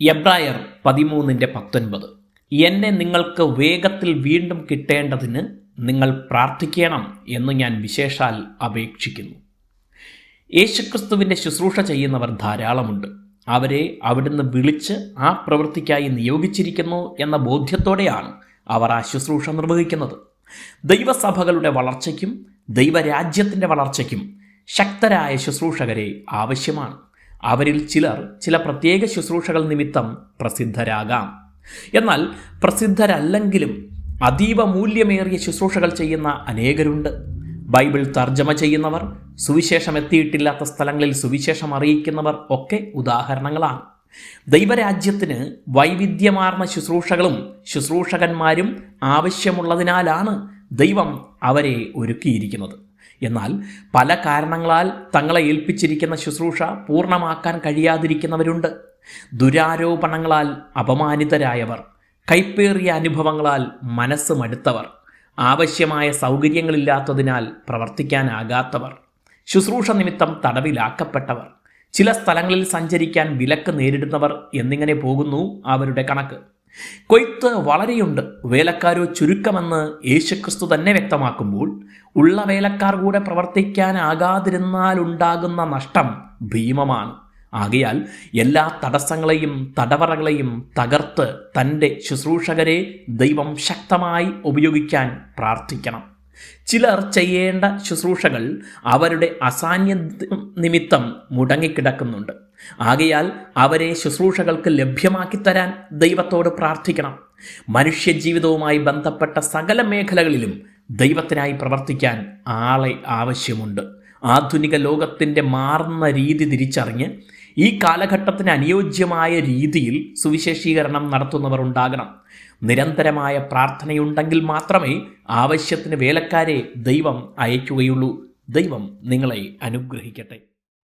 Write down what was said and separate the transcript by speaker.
Speaker 1: എബ്രായർ പതിമൂന്നിന്റെ പത്തൊൻപത്. എന്നെ നിങ്ങൾക്ക് വേഗത്തിൽ വീണ്ടും കിട്ടേണ്ടതിന് നിങ്ങൾ പ്രാർത്ഥിക്കണം എന്ന് ഞാൻ വിശേഷാൽ അപേക്ഷിക്കുന്നു. യേശുക്രിസ്തുവിന്റെ ശുശ്രൂഷ ചെയ്യുന്നവർ ധാരാളമുണ്ട്. അവരെ അവിടുന്ന് വിളിച്ച് ആ പ്രവൃത്തിക്കായി നിയോഗിച്ചിരിക്കുന്നു എന്ന ബോധ്യത്തോടെയാണ് അവർ ആ ശുശ്രൂഷ നിർവഹിക്കുന്നത്. ദൈവസഭകളുടെ വളർച്ചയ്ക്കും ദൈവരാജ്യത്തിന്റെ വളർച്ചയ്ക്കും ശക്തരായ ശുശ്രൂഷകരെ ആവശ്യമാണ്. അവരിൽ ചിലർ ചില പ്രത്യേക ശുശ്രൂഷകൾ നിമിത്തം പ്രസിദ്ധരാകാം. എന്നാൽ പ്രസിദ്ധരല്ലെങ്കിലും അതീവ മൂല്യമേറിയ ശുശ്രൂഷകൾ ചെയ്യുന്ന അനേകരുണ്ട്. ബൈബിൾ തർജമ ചെയ്യുന്നവർ സുവിശേഷം എത്തിയിട്ടില്ലാത്ത സ്ഥലങ്ങളിൽ സുവിശേഷം അറിയിക്കുന്നവർ ഒക്കെ ഉദാഹരണങ്ങളാണ്. ദൈവരാജ്യത്തിന് വൈവിധ്യമാർന്ന ശുശ്രൂഷകളും ശുശ്രൂഷകന്മാരും ആവശ്യമുള്ളതിനാലാണ് ദൈവം അവരെ ഒരുക്കിയിരിക്കുന്നത്. എന്നാൽ പല കാരണങ്ങളാൽ തങ്ങളെ ഏൽപ്പിച്ചിരിക്കുന്ന ശുശ്രൂഷ പൂർണമാക്കാൻ കഴിയാതിരിക്കുന്നവരുണ്ട്. ദുരാരോപണങ്ങളാൽ അപമാനിതരായവർ കൈപ്പേറിയ അനുഭവങ്ങളാൽ മനസ്സ് മടുത്തവർ ആവശ്യമായ സൗകര്യങ്ങളില്ലാത്തതിനാൽ പ്രവർത്തിക്കാനാകാത്തവർ ശുശ്രൂഷ നിമിത്തം തടവിലാക്കപ്പെട്ടവർ ചില സ്ഥലങ്ങളിൽ സഞ്ചരിക്കാൻ വിലക്ക് നേരിടുന്നവർ എന്നിങ്ങനെ പോകുന്നു അവരുടെ കണക്ക്. കൊയ്ത്ത് വളരെയുണ്ട്. വേലക്കാരോ ചുരുക്കമെന്ന് യേശുക്രിസ്തു തന്നെ വ്യക്തമാക്കുമ്പോൾ ഉള്ള വേലക്കാർ കൂടെ പ്രവർത്തിക്കാനാകാതിരുന്നാലുണ്ടാകുന്ന നഷ്ടം ഭീമമാണ്. ആകയാൽ എല്ലാ തടസ്സങ്ങളെയും തടവറകളെയും തകർത്ത് തന്റെ ശുശ്രൂഷകരെ ദൈവം ശക്തമായി ഉപയോഗിക്കാൻ പ്രാർത്ഥിക്കണം. ചിലർ ചെയ്യേണ്ട ശുശ്രൂഷകൾ അവരുടെ അസാന്യ നിമിത്തം മുടങ്ങിക്കിടക്കുന്നുണ്ട്. ആകയാൽ അവരെ ശുശ്രൂഷകൾക്ക് ലഭ്യമാക്കി തരാൻ ദൈവത്തോട് പ്രാർത്ഥിക്കണം. മനുഷ്യജീവിതവുമായി ബന്ധപ്പെട്ട സകല മേഖലകളിലും ദൈവത്തിനായി പ്രവർത്തിക്കാൻ ആളെ ആവശ്യമുണ്ട്. ആധുനിക ലോകത്തിന്റെ മാറുന്ന രീതി തിരിച്ചറിഞ്ഞ് ഈ കാലഘട്ടത്തിന് അനുയോജ്യമായ രീതിയിൽ സുവിശേഷീകരണം നടത്തുന്നവർ ഉണ്ടാകണം. നിരന്തരമായ പ്രാർത്ഥനയുണ്ടെങ്കിൽ മാത്രമേ ആവശ്യത്തിന് വേലക്കാരെ ദൈവം അയക്കുകയുള്ളൂ. ദൈവം നിങ്ങളെ അനുഗ്രഹിക്കട്ടെ.